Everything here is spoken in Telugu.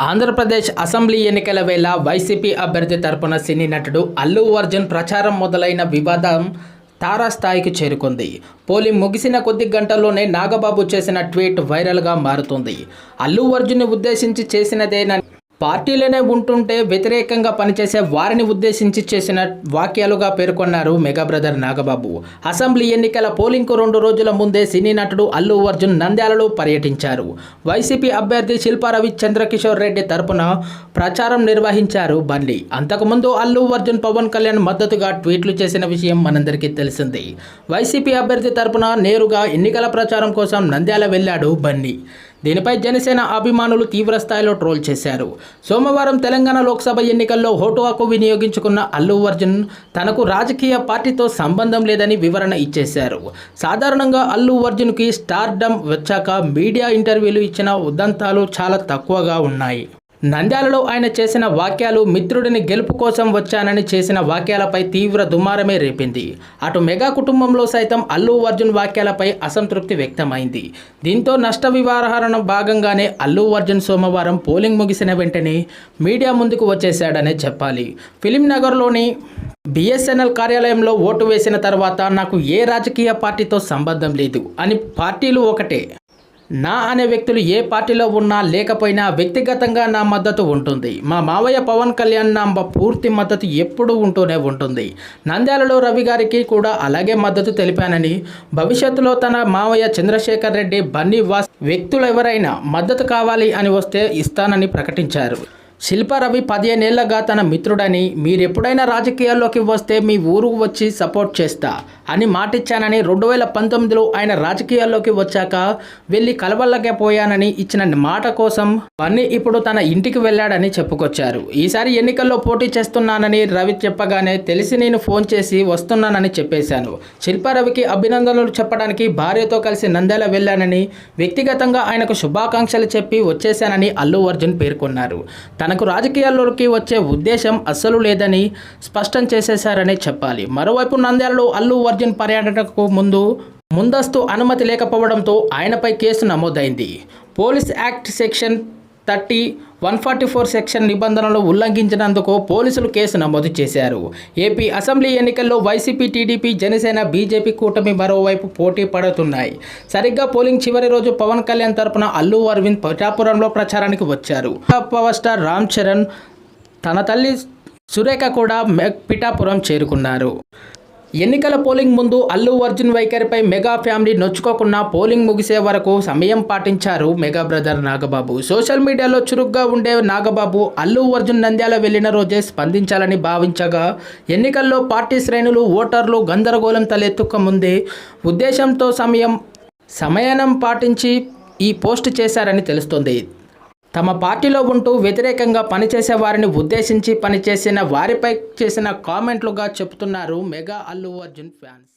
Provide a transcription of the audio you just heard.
ఆంధ్రప్రదేశ్ అసెంబ్లీ ఎన్నికల వేళ వైసీపీ అభ్యర్థి తరపున సినీ నటుడు అల్లు అర్జున్ ప్రచారం మొదలైన వివాదం తారాస్థాయికి చేరుకుంది. పోలింగ్ ముగిసిన కొద్ది గంటల్లోనే నాగబాబు చేసిన ట్వీట్ వైరల్గా మారుతుంది. అల్లు అర్జున్ని ఉద్దేశించి చేసినదేనని పార్టీలోనే ఉంటుంటే వ్యతిరేకంగా పనిచేసే వారిని ఉద్దేశించి చేసిన వాక్యాలుగా పేర్కొన్నారు మెగా బ్రదర్ నాగబాబు. అసెంబ్లీ ఎన్నికల పోలింగ్కు రెండు రోజుల ముందే సినీ నటుడు అల్లు అర్జున్ నంద్యాలలో పర్యటించారు. వైసీపీ అభ్యర్థి శిల్పారవి చంద్రకిషోర్ రెడ్డి తరపున ప్రచారం నిర్వహించారు బండి అంతకుముందు అల్లు అర్జున్ పవన్ కళ్యాణ్ మద్దతుగా ట్వీట్లు చేసిన విషయం మనందరికీ తెలిసింది. వైసీపీ అభ్యర్థి తరపున నేరుగా ఎన్నికల ప్రచారం కోసం నంద్యాల వెళ్ళాడు బన్నీ. దీనిపై జనసేన అభిమానులు తీవ్రస్థాయిలో ట్రోల్ చేశారు. సోమవారం తెలంగాణ లోక్సభ ఎన్నికల్లో ఓటు హక్కు వినియోగించుకున్న అల్లు అర్జున్ తనకు రాజకీయ పార్టీతో సంబంధం లేదని వివరణ ఇచ్చేశారు. సాధారణంగా అల్లు అర్జున్కి స్టార్డమ్ వచ్చాక మీడియా ఇంటర్వ్యూలు ఇచ్చిన ఉదంతాలు చాలా తక్కువగా ఉన్నాయి. నంద్యాలలో ఆయన చేసిన వాక్యాలు మిత్రుడిని గెలుపు కోసం వచ్చానని చేసిన వాక్యాలపై తీవ్ర దుమారమే రేపింది. అటు మెగా కుటుంబంలో సైతం అల్లు అర్జున్ వాక్యాలపై అసంతృప్తి వ్యక్తమైంది. దీంతో నష్ట వివరణ భాగంగానే అల్లు అర్జున్ సోమవారం పోలింగ్ ముగిసిన వెంటనే మీడియా ముందుకు వచ్చేశాడనే చెప్పాలి. ఫిలిం నగర్లోని బిఎస్ఎన్ఎల్ కార్యాలయంలో ఓటు వేసిన తర్వాత నాకు ఏ రాజకీయ పార్టీతో సంబంధం లేదు అని పార్టీలు ఒకటే. నా అనే వ్యక్తులు ఏ పార్టీలో ఉన్నా లేకపోయినా వ్యక్తిగతంగా నా మద్దతు ఉంటుంది. మా మావయ్య పవన్ కళ్యాణ్ నా పూర్తి మద్దతు ఎప్పుడూ ఉంటూనే ఉంటుంది. నంద్యాలలో రవి గారికి కూడా అలాగే మద్దతు తెలిపానని భవిష్యత్తులో తన మావయ్య చంద్రశేఖర్ రెడ్డి బన్నీ వాస్ వ్యక్తులు ఎవరైనా మద్దతు కావాలి అని వస్తే ఇస్తానని ప్రకటించారు. శిల్పారవి పదిహేనేళ్ళగా తన మిత్రుడని మీరెప్పుడైనా రాజకీయాల్లోకి వస్తే మీ ఊరుకు వచ్చి సపోర్ట్ చేస్తా అని మాటిచ్చానని రెండు వేల పంతొమ్మిదిలో ఆయన రాజకీయాల్లోకి వచ్చాక వెళ్ళి కలవల్లకపోయానని ఇచ్చిన మాట కోసం బన్నీ ఇప్పుడు తన ఇంటికి వెళ్ళాడని చెప్పుకొచ్చారు. ఈసారి ఎన్నికల్లో పోటీ చేస్తున్నానని రవి చెప్పగానే తెలిసి నేను ఫోన్ చేసి వస్తున్నానని చెప్పేశాను. శిల్పారవికి అభినందనలు చెప్పడానికి భార్యతో కలిసి నంద్యాల వెళ్ళానని వ్యక్తిగతంగా ఆయనకు శుభాకాంక్షలు చెప్పి వచ్చేశానని అల్లు అర్జున్ పేర్కొన్నారు. తన తనకు రాజకీయాల్లోకి వచ్చే ఉద్దేశం అస్సలు లేదని స్పష్టం చేసేశారని చెప్పాలి. మరోవైపు నంద్యాలలో అల్లు అర్జున్ పర్యటనకు ముందు ముందస్తు అనుమతి లేకపోవడంతో ఆయనపై కేసు నమోదైంది. Police act section thirty one forty four section నిబంధనలు ఉల్లంఘించినందుకు పోలీసులు కేసు నమోదు చేశారు. ఏపీ అసెంబ్లీ ఎన్నికల్లో వైసీపీ టీడీపీ జనసేన బీజేపీ కూటమి మరోవైపు పోటీ పడుతున్నాయి. సరిగ్గా పోలింగ్ చివరి రోజు పవన్ కళ్యాణ్ తరపున అల్లు అరవింద్ పిఠాపురంలో ప్రచారానికి వచ్చారు. పవర్ స్టార్ రామ్ చరణ్ తన తల్లి సురేఖ కూడా పిఠాపురం చేరుకున్నారు. ఎన్నికల పోలింగ్ ముందు అల్లు అర్జున్ వైఖరిపై మెగా ఫ్యామిలీ నొచ్చుకోకుండా పోలింగ్ ముగిసే వరకు సమయం పాటించారు మెగా బ్రదర్ నాగబాబు. సోషల్ మీడియాలో చురుగ్గా ఉండే నాగబాబు అల్లు అర్జున్ నంద్యాల వెళ్ళిన రోజే స్పందించాలని భావించగా ఎన్నికల్లో పార్టీ శ్రేణులు ఓటర్లు గందరగోళం తలెత్తుక ముందే ఉద్దేశంతో సమయం సమయానం పాటించి ఈ పోస్ట్ చేశారని తెలుస్తోంది. తమ పార్టీలో ఉంటూ వ్యతిరేకంగా పనిచేసే వారిని ఉద్దేశించి పనిచేసిన వారిపై చేసిన కామెంట్లుగా చెబుతున్నారు మెగా అల్లు అర్జున్ ఫ్యాన్స్.